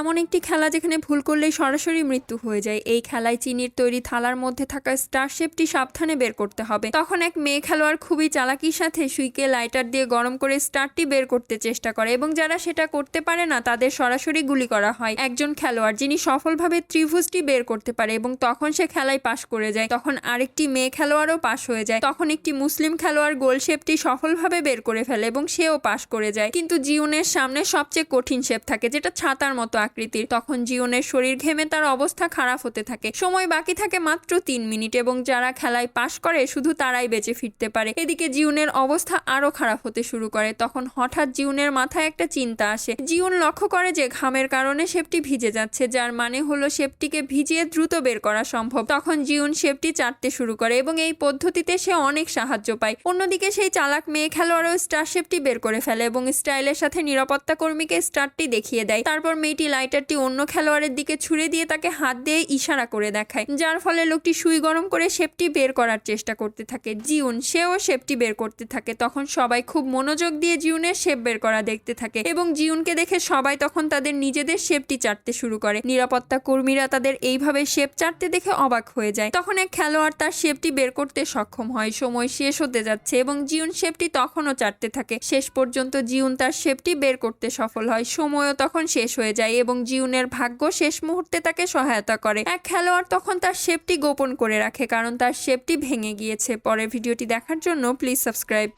এমন একটি খেলা যেখানে ভুল করলেই সরাসরি মৃত্যু হয়ে যায়। এই খেলায় চিনির তৈরি থালার মধ্যে থাকা স্টার শেপটি সাবধানে বের করতে হবে। তখন এক মেয়ে খেলোয়াড় খুবই চালাকির সাথে সুইকে লাইটার দিয়ে গরম করে স্টারটি বের করতে চেষ্টা করে এবং যারা সেটা করতে পারে না, তাদের সরাসরি গুলি করা হয়। একজন খেলোয়াড় যিনি সফলভাবে ত্রিভুজটি বের করতে পারে এবং তখন সে খেলায় পাশ করে যায়। তখন আরেকটি মেয়ে খেলোয়াড়ও পাশ হয়ে যায়। তখন একটি মুসলিম খেলোয়াড় গোল শেপটি সফলভাবে বের করে ফেলে এবং সেও পাশ করে যায়। কিন্তু জিউনের সামনে সবচেয়ে কঠিন শেপ থাকে, যেটা ছাতার মতো আকৃতির। তখন জিউনের শরীর ঘেমে তার অবস্থা খারাপ হতে থাকে। সময় বাকি থাকে মাত্র তিন মিনিট এবং যারা খেলায় পাশ করে, শুধু তারাই বেঁচে ফিরতে পারে। এদিকে জিউনের অবস্থা আরও খারাপ হতে শুরু করে। তখন হঠাৎ জিউনের মাথায় একটা চিন্তা আসে। জিউন লক্ষ্য করে যে ঘামের কারণে শেপটি ভিজে যাচ্ছে, যার মানে হলো শেপটিকে ভিজিয়ে দ্রুত বের করা সম্ভব। তখন জিউন শেপটি চাটতে শুরু করে এবং এই পদ্ধতিতে সে অনেক সাহায্য পায়। অন্যদিকে সেই চালাক মেয়ে খেলোয়াড়ও স্টার শেপটি বের করে ফেলে এবং স্টাইলের সাথে নিরাপত্তা কর্মীকে স্টারটি দেখিয়ে দেয়। তারপর মেয়েটি লাইটারটি অন্য খেলোয়াড়ের দিকে ছুড়ে দিয়ে তাকে হাত দিয়ে ইশারা করে দেখায়, যার ফলে লোকটি সুই গরম করে শেপটি বের করার চেষ্টা করতে থাকে। জিউন, সেও শেপটি বের করতে থাকে। তখন সবাই খুব মনোযোগ দিয়ে জিউনের শেপ বের করা দেখতে থাকে এবং জিউনকে দেখে সবাই তখন তাদের নিজেদের শেপটি চাটতে শুরু করে। নিরাপত্তা কর্মীরা তাদের এইভাবে শেপ চাটতে দেখে অবাক হয়ে যায়। তখন এক খেলোয়াড় তার শেপটি বের করতে সক্ষম হয়। সময় শেষ হতে যাচ্ছে এবং জিউন শেপটি তখনও চাটতে থাকে। শেষ পর্যন্ত জিউন তার শেপটি বের করতে সফল হয়। সময়ও তখন শেষ হয়ে যায় এবং জিউনের ভাগ্য শেষ মুহূর্তে তাকে সহায়তা করে। এক খেলোয়াড় তখন তার শেপটি গোপন করে রাখে, কারণ তার শেপটি ভেঙে গিয়েছে। পরে ভিডিওটি দেখার জন্য প্লিজ সাবস্ক্রাইব